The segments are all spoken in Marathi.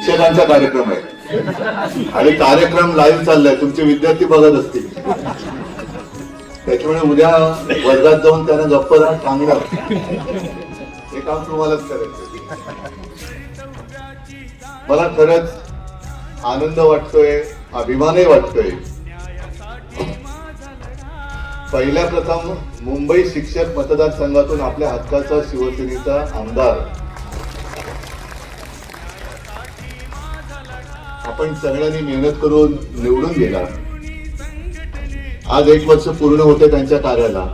शिक्षकांचा कार्यक्रम आहे. आणि कार्यक्रम लाईव्ह चाललाय. तुमचे विद्यार्थी बघत असतील. त्याच्यामुळे उद्या वर्गात जाऊन त्यांना गप्प राहा सांगणार हे काम तुम्हालाच करायचं मला खरंच आनंद वाटतोय अभिमानही वाटतोय. पहिल्या प्रथम मुंबई शिक्षक मतदारसंघातून आपल्या हक्काचा शिवसेनेचा आमदार आपण सगळ्यांनी मेहनत करून निवडून गेला. आज एक वर्ष पूर्ण होते त्यांच्या कार्याला.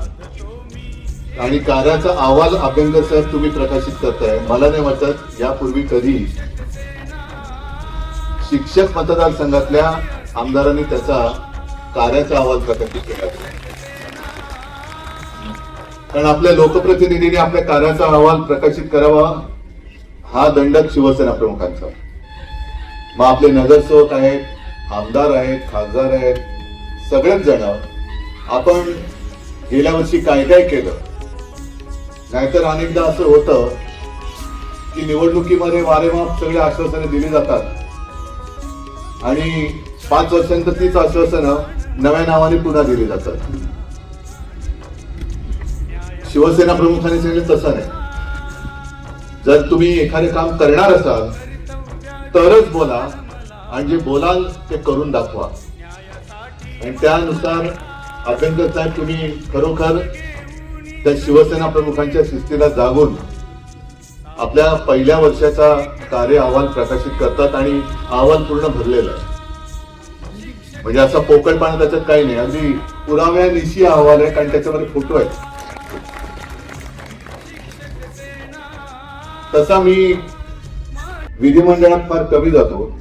आणि कार्याचा अहवाल अभ्यंकर साहेब तुम्ही प्रकाशित करताय. मला नाही वाटत यापूर्वी कधी शिक्षक मतदारसंघातल्या आमदारांनी त्याचा कार्याचा अहवाल प्रकाशित केला. कारण आपल्या लोकप्रतिनिधींनी आपल्या कार्याचा अहवाल प्रकाशित करावा हा दंडक शिवसेना प्रमुखांचा. मग आपले नगरसेवक आहेत आमदार आहेत खासदार आहेत सगळेच जण आपण गेल्या वर्षी काय काय केलं? नाहीतर अनेकदा असं होतं की निवडणुकीमध्ये वारेमाप सगळे आश्वासने दिली जातात. आणि पाच वर्षांत तीच आश्वासनं नव्या नावाने पुन्हा दिली जातात. शिवसेना प्रमुखांनी सांगितलं तसं नाही. जर तुम्ही एखादे काम करणार असाल तरच बोला आणि जे बोलाल ते करून दाखवा. आणि त्यानुसार अभ्यंकर साहेब तुम्ही खरोखर त्या शिवसेना प्रमुखांच्या शिस्तीला जागून आपल्या पहिल्या वर्षाचा कार्य अहवाल प्रकाशित करतात आणि अहवाल पूर्ण भरलेला आहे. म्हणजे असा पोकळपणा त्याच्यात काही नाही. अगदी पुराव्यानिशी अहवाल आहे कारण त्याच्यामध्ये फोटो आहेत. तसा मी विधिमंडळात फार कमी जातो.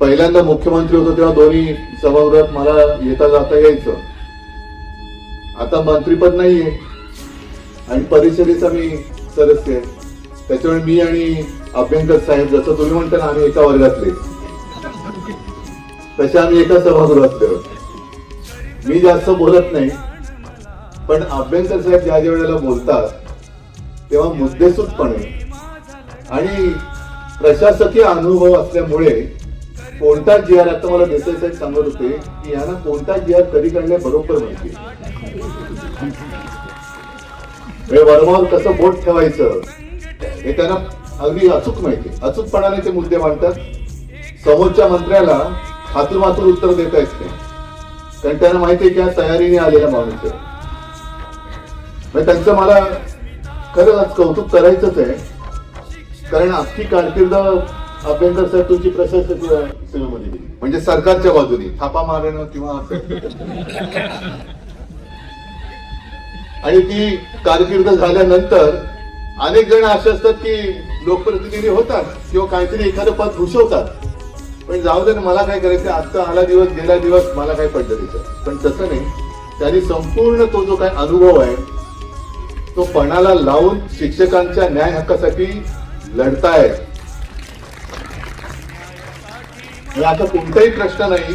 पहिल्यांदा मुख्यमंत्री होतो तेव्हा दोन्ही सभागृहात मला येता जाता यायचं. आता मंत्रीपद नाहीये. आणि परिषदेचा मी सदस्य आहे. त्याच्यामुळे मी आणि अभ्यंकर साहेब जसं तुम्ही म्हणता ना आम्ही एका वर्गातले. तसे आम्ही एका सभागृहातले. मी जास्त बोलत नाही. पण अभ्यंकर साहेब ज्या ज्या वेळेला बोलतात तेव्हा मुद्देसूदपणे आणि प्रशासकीय अनुभव असल्यामुळे कोणता जी आर आता मला देसाई साहेब सांगत होते की यांना कोणता जी आर कधी काढणे बरोबर म्हणजे. म्हणजे माहिती वर्मावर कसं बोट ठेवायचं हे त्यांना अगदी अचूक माहिती अचूकपणाने ते मुद्दे मांडतात. समोरच्या मंत्र्याला हातूर मातूर उत्तर देता येत नाही. कारण त्यांना माहिती आहे की तयारीने आलेला माणूस आहे. म्हणजे त्यांचं मला खरंच आज कौतुक करायचंच आहे. कारण अख्खी कारकीर्द अभ्यंकर साहेब तुमची प्रशासकीय सेवेमध्ये गेली म्हणजे सरकारच्या बाजूने थापा मारणं किंवा. आणि ती कारकीर्द झाल्यानंतर अनेक जण असे असतात की लोकप्रतिनिधी होतात किंवा काहीतरी एखादं पद भूषवतात. पण जाऊ दे मला काय करायचं? आजचा आला दिवस गेला दिवस मला काय पडलं तिथं पण तसं नाही. त्यांनी संपूर्ण तो जो काय अनुभव आहे तो पणाला लावून शिक्षकांच्या न्याय हक्कासाठी लढतायत आता कोणताही प्रश्न नाही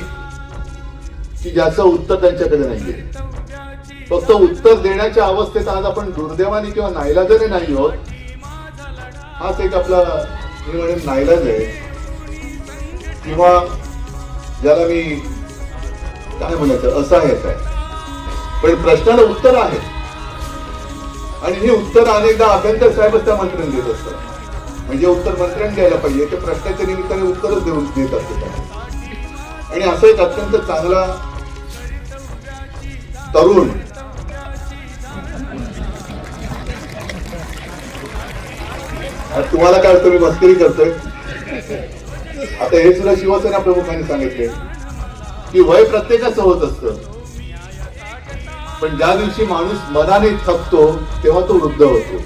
की ज्याचं उत्तर त्यांच्याकडे नाहीये. फक्त उत्तर देण्याच्या अवस्थेत आज आपण दुर्दैवाने किंवा नाईलाजाने नाही आहोत. हाच एक आपला मी म्हणेन नाईलाज आहे. किंवा ज्याला मी काय म्हणायचं असं आहे. पण प्रश्नाला उत्तर आहे. आणि हे उत्तर अनेकदा अभ्यंतर साहेबच त्या मंत्र्यांनी देत असतात म्हणजे उत्तर मंत्र्यांनी द्यायला पाहिजे. ते प्रश्नाच्या निमित्ताने उत्तरच देऊन देत असतात. आणि असं एक अत्यंत चांगला तरुण तुम्हाला काय वाटतं मी मस्करी करतोय? आता हे सुद्धा शिवसेना प्रमुखांनी सांगितले की वय प्रत्येकाचं होत असतं. पण ज्या दिवशी माणूस मनाने थकतो तेव्हा तो वृद्ध होतो.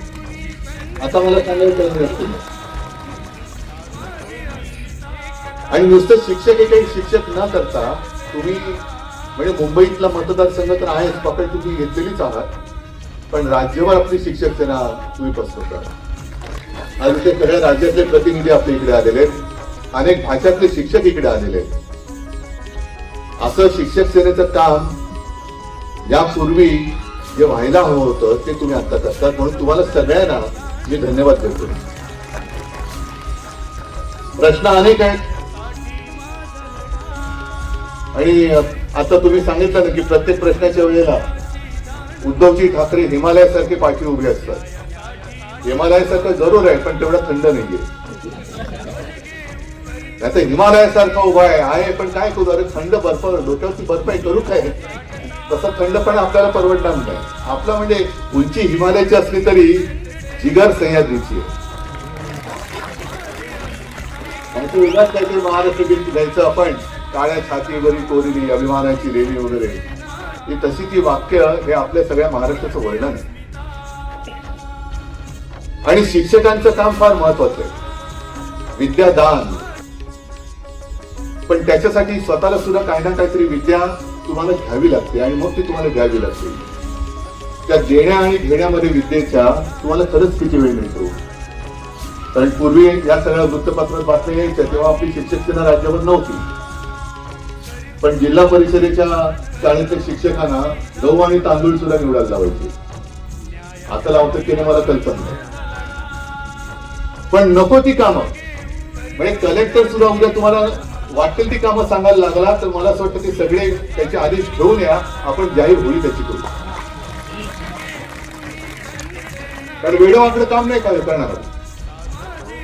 आता मला सांगायचं आणि नुसतं शिक्षक एकही शिक्षक न करता तुम्ही म्हणजे मुंबईतला मतदारसंघ तर आहेच पकड तुम्ही घेतलेलीच आहात पण राज्यभर आपली शिक्षक सेना तुम्ही पसरवता आज ते सगळ्या राज्यातले प्रतिनिधी आपल्या इकडे आलेले आहेत. अनेक भाषातले शिक्षक इकडे आलेले आहेत. असं शिक्षक सेनेचं काम यापूर्वी जे व्हायला हवं होतं ते तुम्ही आता करतात. म्हणून तुम्हाला सगळ्यांना मी धन्यवाद देतो प्रश्न अनेक आहेत. आणि आता तुम्ही सांगितलं ना की प्रत्येक प्रश्नाच्या वेळेला उद्धवजी ठाकरे हिमालयासारखे पाठी उभे असतात. हिमालयासारखं जरूर आहे पण तेवढा थंड नाहीये. आता हिमालयासारखा उभा आहे आहे पण काय करू? अरे थंड बर्फ डोक्यावरती बर्फ आहे करू काय? तसं थंड पण आपल्याला परवडणार नाही. आपला म्हणजे उंची हिमालयाची असली तरी जिगर सह्याद्रीची आहे. वेगळाच काहीतरी महाराष्ट्र गीत घ्यायचं आपण काळ्या छातीवरील कोरिली अभिमानाची रेली वगैरे. ही तशी ती वाक्य हे आपल्या सगळ्या महाराष्ट्राचं वर्णन आहे. आणि शिक्षकांचं काम फार महत्वाचं आहे. विद्यादान. पण त्याच्यासाठी स्वतःला सुद्धा काही ना काहीतरी विद्या तुम्हाला घ्यावी लागते आणि मग ती तुम्हाला घ्यावी लागते. त्या देण्या आणि घेण्यामध्ये विद्येच्या तुम्हाला खरंच किती वेळ मिळतो? कारण पूर्वी या सगळ्या वृत्तपत्रात बातम्या यायच्या तेव्हा आपली शिक्षक सेना राज्यावर नव्हती. पण जिल्हा परिषदेच्या शाळेतल्या शिक्षकांना गहू आणि तांदूळ सुद्धा निवडायला लावायचे. आता लावतं की नाही मला कल्पना नाही. पण नको ती कामं. म्हणजे कलेक्टर सुद्धा उद्या तुम्हाला वाटेल ती कामं सांगायला लागला तर मला असं वाटतं ते सगळे त्याचे आदेश घेऊन या आपण जाहीर होईल त्याची करू. कारण वेळेवाकडे काम नाही करणार?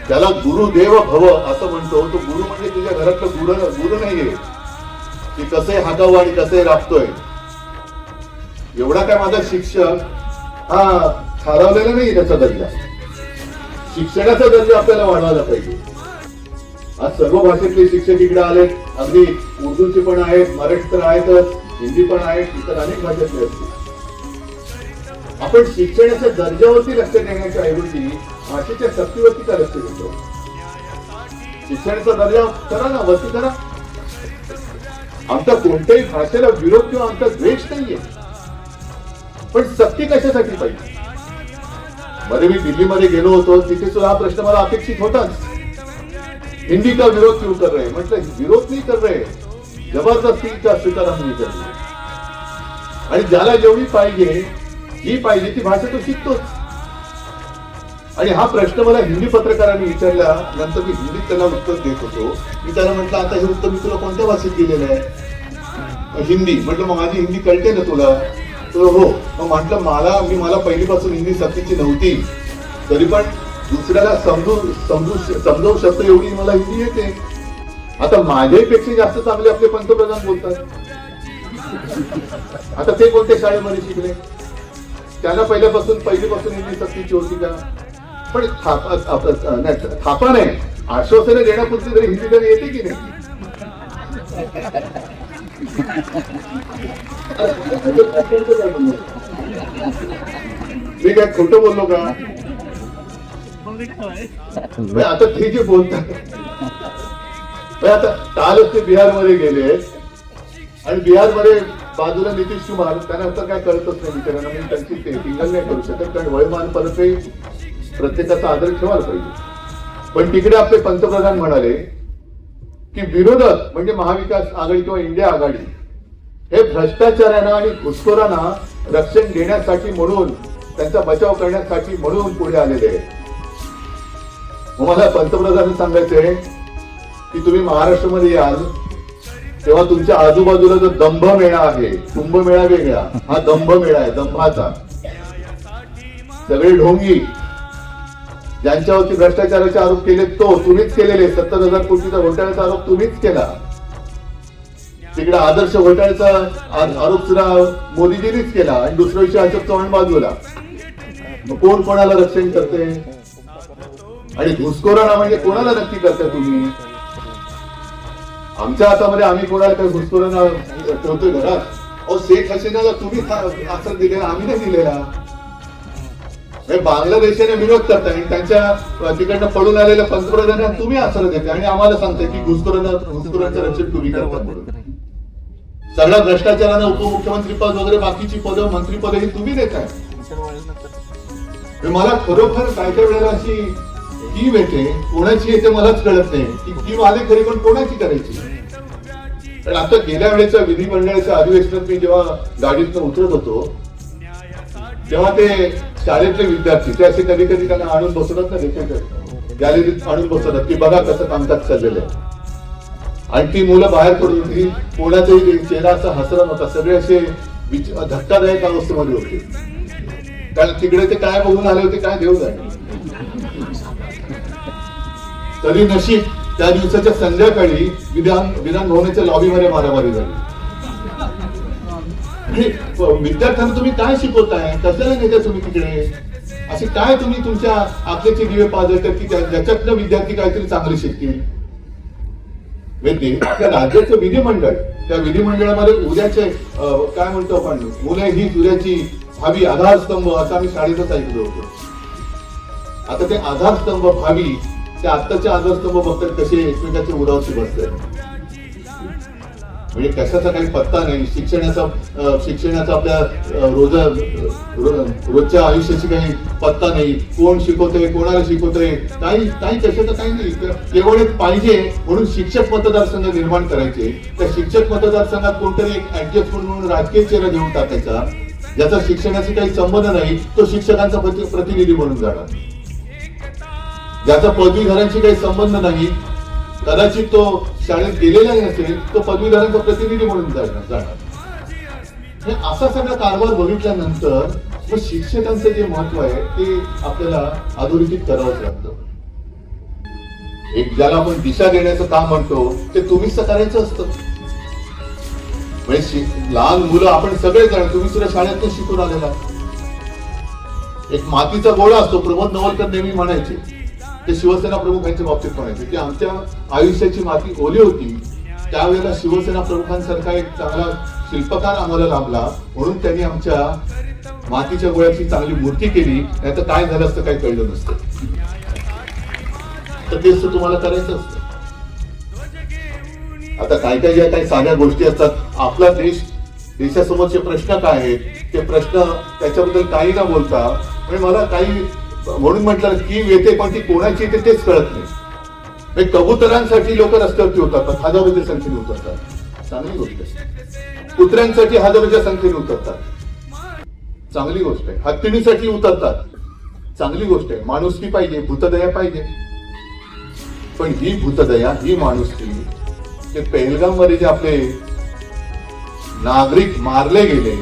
त्याला गुरुदेव भव असं म्हणतो तो गुरु म्हणजे तुझ्या घरातलं गुरु गुरु नाहीये. की कसे हाकावं आणि कसे राबतोय. एवढा काय माझा शिक्षक? हा खालावलेला नाही त्याचा दर्जा. शिक्षणाचा दर्जा आपल्याला वाढवायला पाहिजे. आज सर्व भाषेतले शिक्षक इकडे आले. अगदी उर्दूचे पण आहेत मराठी तर आहेतच हिंदी पण आहेत इतर अनेक भाषेतले असतील आपण शिक्षणाच्या दर्जावरती लक्ष देण्याच्या ऐवजी भाषेच्या सक्तीवरती का लक्ष देतो? शिक्षणाचा दर्जा करा ना वरती करा. आमचा कोणत्याही भाषेला विरोध किंवा आमचा द्वेष नाहीये. पण सक्ती कशासाठी पाहिजे? मध्ये मी दिल्लीमध्ये गेलो होतो तिथे सुद्धा हा प्रश्न मला अपेक्षित होताच. हिंदी का विरोध क्यों कर रहे म्हटलं विरोध नाही कर रहे जबरदस्ती का स्वीकार आम्ही करतो आणि ज्याला जेवढी पाहिजे जी पाहिजे ती भाषा तो शिकतोच आणि हा प्रश्न मला हिंदी पत्रकारांनी विचारला नंतर मी हिंदीत त्याला उत्तर देत होतो. मी त्याला म्हटलं आता हे उत्तर मी तुला कोणत्या भाषेत दिलेलं आहे? हिंदी. म्हटलं मग माझी हिंदी कळते ना तुला? तर हो. मग म्हटलं मला मी मला पहिलीपासून हिंदी सक्तीची नव्हती. तरी पण दुसऱ्याला समजू समजू समजावू शकतो एवढी मला हिंदी येते. आता माझ्यापेक्षा जास्त चांगले आपले पंतप्रधान बोलतात. आता ते कोणत्या शाळेमध्ये शिकले? त्यांना पहिल्यापासून पहिलीपासून हिंदी सक्तीची होती का? पण थापा थापा नाही, थापा नाही. आश्वासने देण्यापुरती तरी हिंदी तरी येते की नाही? मी काय खोटं बोललो का? म्हणजे आता ते जे बोलतात. म्हणजे आता कालच ते बिहारमध्ये गेले आणि बिहारमध्ये बाजूला नितीश कुमार त्यांना तर काय कळतच नाही बिचारांना मी त्यांची ते टिंगल नाही करू शकत कारण वयमान परत प्रत्येकाचा आदर ठेवायला पाहिजे. पण तिकडे आपले पंतप्रधान म्हणाले की विरोधक म्हणजे महाविकास आघाडी किंवा इंडिया आघाडी हे भ्रष्टाचारांना आणि घुसखोरांना रक्षण देण्यासाठी म्हणून त्यांचा बचाव करण्यासाठी म्हणून पुढे आलेले आहेत. मला पंतप्रधान सांगायचंय की तुम्ही महाराष्ट्रामध्ये याल तेव्हा तुमच्या आजूबाजूला जो दंभ मेळा आहे कुंभमेळा वेगळा हा दंभ मेळा आहे दंभाचा. सगळे ढोंगी ज्यांच्यावरती भ्रष्टाचाराचे आरोप केले तो तुम्हीच केलेले सत्तर हजार कोटीचा घोटाळ्याचा आरोप तुम्हीच केला. तिकडे आदर्श घोटाळ्याचा आरोप सुद्धा मोदीजींनीच केला आणि दुसऱ्या दिवशी अशोक चव्हाण बाजूला. मग कोण कोणाला रक्षण करते आणि घुसखोरांना म्हणजे कोणाला नक्की करता तुम्ही? आमच्या हातामध्ये आम्ही कोणाला काही घुसखोरांना ठेवतोय घरात? अहो शेख हसीनाला तुम्ही आसन दिलेला आम्ही नाही दिलेला. हे बांगलादेशाने विरोध करताय आणि त्यांच्या तिकडनं पडून आलेल्या पंतप्रधानांना तुम्ही आसर देताय आणि आम्हाला सांगताय की घुसखोरांना घुसखोरांचं रक्षण तुम्ही करता म्हणून. सगळ्या भ्रष्टाचारानं उपमुख्यमंत्री पद वगैरे बाकीची पदं मंत्रीपद ही तुम्ही देताय. मला खरोखर काय काय वेळेला अशी ती येते कोणाची येते मलाच कळत नाही. ती कीव आली खरी पण कोणाची करायची? पण आता गेल्या वेळेच्या विधिमंडळाच्या अधिवेशनात मी जेव्हा गाडीतनं उतरत होतो तेव्हा ते शाळेतले विद्यार्थी ते असे कधी कधी त्यांना आणून बसवतात ना देशात गॅलरीत आणून बसवतात की बघा कसं कामकाज चाललेलं आहे. आणि ती मुलं बाहेर पडून होती कोणाचाही चेहरा असा हसरा नव्हता सगळे असे धक्कादायक अवस्थेमध्ये होते. कारण तिकडे ते काय बघून आले होते काय देऊ जाणे तरी नशीब त्या दिवसाच्या संध्याकाळी विधान विधान भवनाच्या लॉबीमध्ये मारामारी झाली. विद्यार्थ्यांना तुम्ही काय शिकवताय? कशाला नेता तुम्ही तिकडे? असे काय तुम्ही तुमच्या आपल्याचे दिवे पाजवतात की ज्याच्यातनं विद्यार्थी काहीतरी चांगले शिकतील? त्या आपल्या राज्याचं विधिमंडळ त्या विधिमंडळामध्ये उद्याचे काय म्हणतो आपण? मुलं ही उद्याची भावी आधारस्तंभ असं आम्ही शाळेतच ऐकलो होतो. आता ते आधारस्तंभ भावी ते आत्ताचे आधारस्तंभ बघतात कसे एकमेकाचे उरावशी बसतात म्हणजे कशाचा काही पत्ता नाही. शिक्षणाचा शिक्षणाचा आपल्या रोज रोजच्या आयुष्याची काही पत्ता नाही. कोण शिकवतोय कोणाला शिकवतोय काही काही कशाचं काही नाही. केवळ एक पाहिजे म्हणून शिक्षक मतदारसंघ निर्माण करायचे. त्या शिक्षक मतदारसंघात कोणतरी एक ऍडजस्टमेंट म्हणून राजकीय चेहरा घेऊन टाकायचा. ज्याचा शिक्षणाशी काही संबंध नाही तो शिक्षकांचा प्रतिनिधी म्हणून जाणार. ज्याचा पदवीधरांशी काही संबंध नाही कदाचित तो शाळेत गेलेला असेल तो पदवीधरांचा प्रतिनिधी म्हणून जाणार जाणार. हे असा सगळा कारभार बघितल्यानंतर व शिक्षकांचं जे महत्त्व आहे ते आपल्याला अधोरेखित करावंच लागतं. एक ज्याला आपण दिशा देण्याचं काम म्हणतो ते तुम्हीच तर करायचं असतं. म्हणजे लहान मुलं आपण सगळे जण तुम्ही सुद्धा शाळेतून शिकून आलेला. एक मातीचा गोळा असतो प्रमोद नवलकर नेहमी म्हणायचे. ते शिवसेना प्रमुखांच्या बाबतीत म्हणायचे की आमच्या आयुष्याची माती ओली होती. त्यावेळेला शिवसेना प्रमुखांसारखा एक चांगला शिल्पकार आम्हाला लाभला. म्हणून त्यांनी आमच्या मातीच्या गोळ्याची चांगली मूर्ती केली. नाही तर काय झालं असतं काही कळलं नसतं. तर तेच तुम्हाला करायचं असतं. आता काय काय ज्या काही साध्या गोष्टी असतात. आपला देश देशासमोरचे प्रश्न काय आहेत? ते प्रश्न त्याच्याबद्दल काही ना बोलता म्हणजे मला काही म्हणून म्हटलं की येते पण ती कोणाची येते तेच कळत नाही. कबुतरांसाठी लोक रस्त्यावरती उतरतात हजारोच्या संख्येने उतरतात. चांगली गोष्ट आहे. कुत्र्यांसाठी हजारोच्या संख्येने उतरतात. चांगली गोष्ट आहे. हत्तीणीसाठी उतरतात. चांगली गोष्ट आहे. माणुसकी पाहिजे भूतदया पाहिजे. पण ही भूतदया ही माणुसकी ते पेहलगाममध्ये जे आपले नागरिक मारले गेले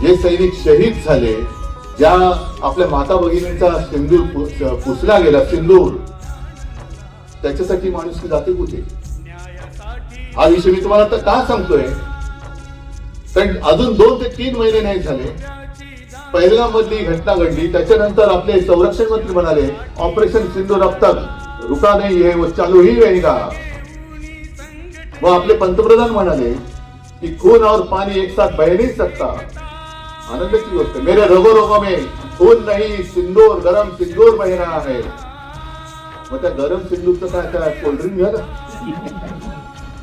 जे सैनिक शहीद झाले ज्या आपल्या माता भगिनींचा सिंदूर पुसला गेला सिंदूर त्याच्यासाठी माणूस जाते कुठे? हा विषय मी तुम्हाला आता का सांगतोय? कारण अजून दोन ते तीन महिने नाही झाले. पहिल्या मधली घटना घडली त्याच्यानंतर आपले संरक्षण मंत्री म्हणाले ऑपरेशन सिंधू अब तक रुका नाही है वो चालू ही रहेगा. व आपले पंतप्रधान म्हणाले की खून और पाणी एक साथ बह नहीं सकता. आनंद की गोष्ट मेरे रगो रगो में खून नाही सिंदूर गरम सिंदूर महिना आहे मग त्या गरम सिंदूरचं काय काय कोल्ड्रिंक घ्या ना?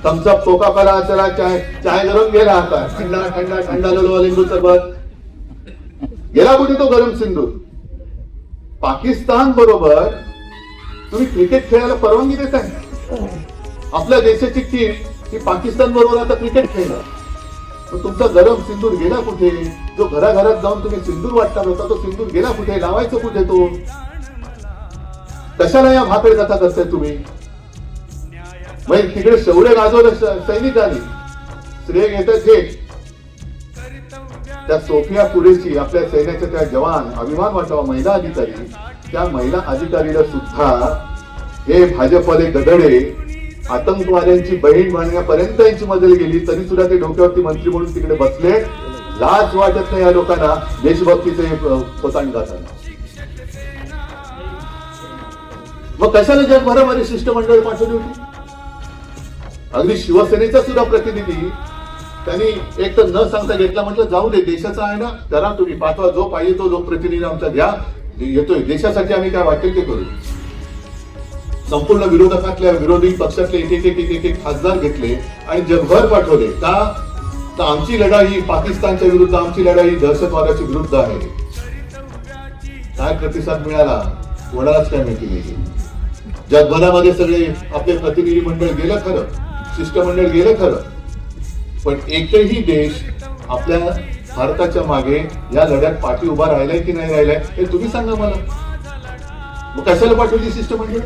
थम्सअप कोका कोला चला चाय चाय गरम गेला आता ठंडा थंडा थंडा लोलो लिंबू सरबत गेला कुठे तो गरम सिंधूर पाकिस्तान बरोबर तुम्ही क्रिकेट खेळायला परवानगी देताय? आपल्या देशाची टीम ही पाकिस्तान बरोबर आता क्रिकेट खेळणार. मग तुमचा गरम सिंदूर गेला कुठे? जो घराघरात जाऊन तुम्ही सिंदूर वाटणार होता तो सिंदूर गेला कुठे? लावायचं कुठे तो? कशाला या भाकड कथा करताय तुम्ही? तिकडे शौर्य गाजवलं सैनिकांनी. श्रेय घेतात हे त्या सोफिया कुरेशी आपल्या सैन्याच्या त्या जवान अभिमान वाटावा महिला अधिकारी. त्या महिला अधिकारीला सुद्धा हे भाजपवाले गदडे आतंकवाद्यांची बहीण म्हणण्यापर्यंत यांची मजल गेली तरी सुद्धा ते डोक्यावरती मंत्री म्हणून तिकडे बसले. लाज वाटत नाही या लोकांना. देशभक्तीचे पोतांड गाताना मग कशाला जगभरामध्ये शिष्टमंडळ पाठवली होती? अगदी शिवसेनेचा सुद्धा प्रतिनिधी त्यांनी एक तर न सांगता घेतला म्हटलं जाऊ दे देशाचा आहे ना करा तुम्ही. पाठवा जो पाहिजे तो लोकप्रतिनिधी आमचा द्या येतोय. देशासाठी आम्ही काय वाटेल ते करू? संपूर्ण विरोधकातल्या विरोधी पक्षातले एक एक एक एक एक खासदार घेतले आणि जगभर पाठवले. का तर आमची लढाई पाकिस्तानच्या विरुद्ध आमची लढाई दहशतवादाच्या विरुद्ध आहे. काय प्रतिसाद मिळाला? कोणालाच काय माहिती नाही. जगभरामध्ये सगळे आपले प्रतिनिधी मंडळ गेलं खरं. शिष्टमंडळ गेलं खरं. पण एकही देश आपल्या भारताच्या मागे या लढ्यात पाठी उभा राहिलाय की नाही राहिलाय हे तुम्ही सांगा मला. मग कशाला पाठवली शिष्टमंडळ?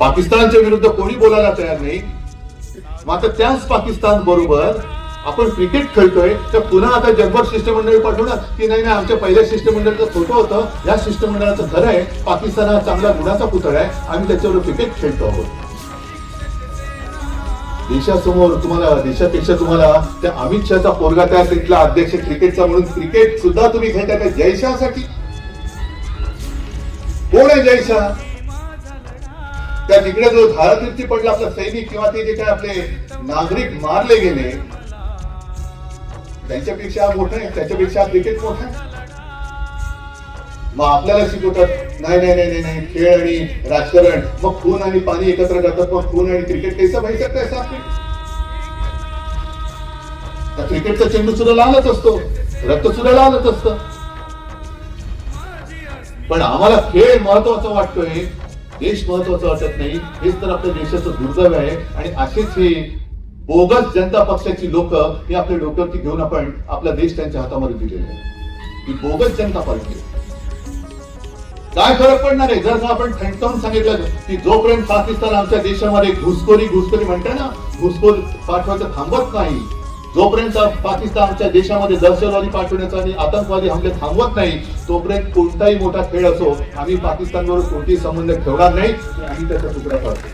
पाकिस्तानच्या विरुद्ध कोणी बोलायला तयार नाही? मात्र त्याच पाकिस्तान बरोबर आपण क्रिकेट खेळतोय तर पुन्हा आता जगभर शिष्टमंडळ पाठवणार? की नाही नाही आमच्या पहिल्या शिष्टमंडळाचं छोटं होतं. या शिष्टमंडळाचं खरं आहे. पाकिस्तान हा चांगला गुणाचा पुतळा आहे. आम्ही त्याच्यावर क्रिकेट खेळतो आहोत. देशासमोर तुम्हाला देशापेक्षा तुम्हाला त्या अमित शहाचा पोरगा त्या तिथला अध्यक्ष क्रिकेटचा म्हणून क्रिकेट सुद्धा तुम्ही खेळता का जयशासाठी कोण आहे जयशाह त्या तिकडे जो धारातीर्थी पडला आपला सैनिक किंवा ते जे काय आपले नागरिक मारले गेले त्यांच्यापेक्षा मोठं आहे त्याच्यापेक्षा क्रिकेट मोठं आहे. मग आपल्याला शिकवतात नाही नाही नाही नाही नाही खेळ आणि राजकारण मग खून आणि पाणी एकत्र करतात मग खून आणि क्रिकेट कैसा भाई सकता है साथ क्रिकेटचा चेंडू सुद्धा लालच असतो रक्त सुद्धा लालच असतं. पण आम्हाला खेळ महत्त्वाचा वाटतोय देश महत्त्वाचा वाटत नाही. हेच तर आपल्या देशाचं दुर्दैव आहे. आणि असेच हे बोगस जनता पक्षाची लोक हे आपल्या डोक्यावरती घेऊन आपण आपला देश त्यांच्या हातामध्ये दिलेला आहे. ही बोगस जनता पार्टी काय फरक पडणार आहे? जर का आपण ठणकावून सांगितलं की जोपर्यंत पाकिस्तान आमच्या देशामध्ये घुसखोरी घुसखोरी म्हणते ना घुसखोर पाठवायचं थांबत नाही जोपर्यंत पाकिस्तान आमच्या देशामध्ये दहशतवादी पाठवण्याचा आणि आतंकवादी हमले थांबवत नाही तोपर्यंत कोणताही मोठा खेळ असो आम्ही पाकिस्तान कोणतेही संबंध ठेवणार नाही आणि आम्ही त्याचा तुकडा पाडतो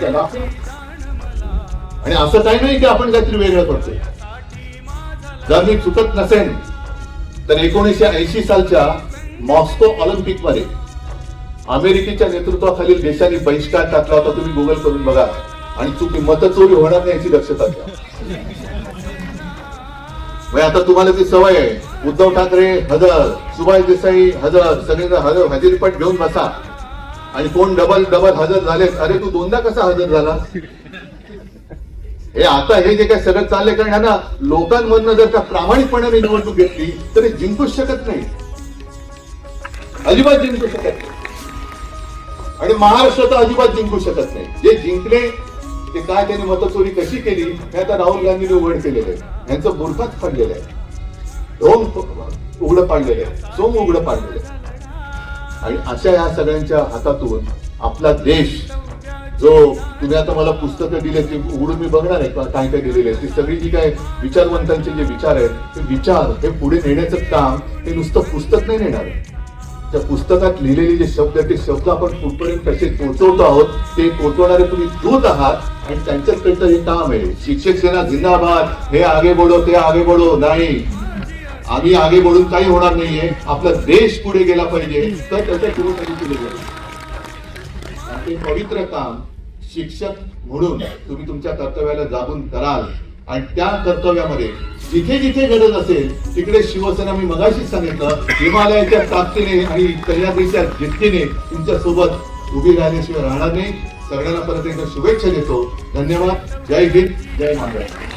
त्याला. आणि असं काही नाही की आपण काहीतरी वेगळं करतोय. जर मी चुकत नसेन तर एकोणीसशे ऐंशी सालच्या मॉस्को ऑलिम्पिकमध्ये अमेरिकेच्या नेतृत्वाखालील देशांनी बहिष्कार टाकला होता तुम्ही गुगल करून बघा. आणि चुकी मतचोरी होणार नाही याची दक्षता घ्या. म्हणजे आता तुम्हाला ती सवय आहे उद्धव ठाकरे हजर सुभाष देसाई हजर सगळे हजर हजेरीपट घेऊन बसा. आणि कोण डबल डबल हजर झाले अरे तू दोनदा कसा हजर झाला? हे आता हे जे काय सगळं चाललंय कारण ह्यांना लोकांमधनं जर का प्रामाणिकपणाने निवडणूक घेतली तरी जिंकूच शकत नाही. अजिबात जिंकू शकत नाही. आणि महाराष्ट्र तर अजिबात जिंकू शकत नाही. जे जिंकले ते काय त्यांनी मतचोरी कशी केली हे आता राहुल गांधीने उघड केलेलं आहे. यांचं बुरखाच पडलेलं आहे. ढोंग उघडं पाडलेलं आहे. सोम उघडं पाडलेलं आहे. आणि अशा या सगळ्यांच्या हातातून आपला देश जो तुम्ही आता मला पुस्तकं दिले ते उघडून मी बघणार आहे काय काय दिलेले आहे ती सगळी जी काय विचारवंतांचे जे विचार आहेत ते विचार हे पुढे नेण्याचं काम हे नुसतं पुस्तक नाही नेणार त्या पुस्तकात लिहिलेले जे शब्द आहेत ते शब्द आपण कुठपर्यंत कसे पोहोचवतो आहोत ते पोहोचवणारे तुम्ही दूत आहात आणि त्यांच्याकडचं हे काम आहे. शिक्षक सेना जिंदाबाद. हे आगे बढो ते आगे बढो नाही. आम्ही आगे बोलून काही होणार नाहीये. आपला देश पुढे गेला पाहिजे. तर त्याच्या कुठेतरी केले जाईल ते पवित्र काम शिक्षक म्हणून तुम्ही तुमच्या कर्तव्याला जागून कराल. आणि त्या कर्तव्यामध्ये जिथे जिथे गरज असेल तिकडे शिवसेना मी मगाशीच सांगितलं हिमालयाच्या ताकदीने आणि सह्याद्रीच्या जिद्दीने तुमच्यासोबत उभी राहण्याशिवाय राहणार नाही. सगळ्यांना परत एकदा शुभेच्छा देतो. धन्यवाद. जय हिंद. जय महाराष्ट्र.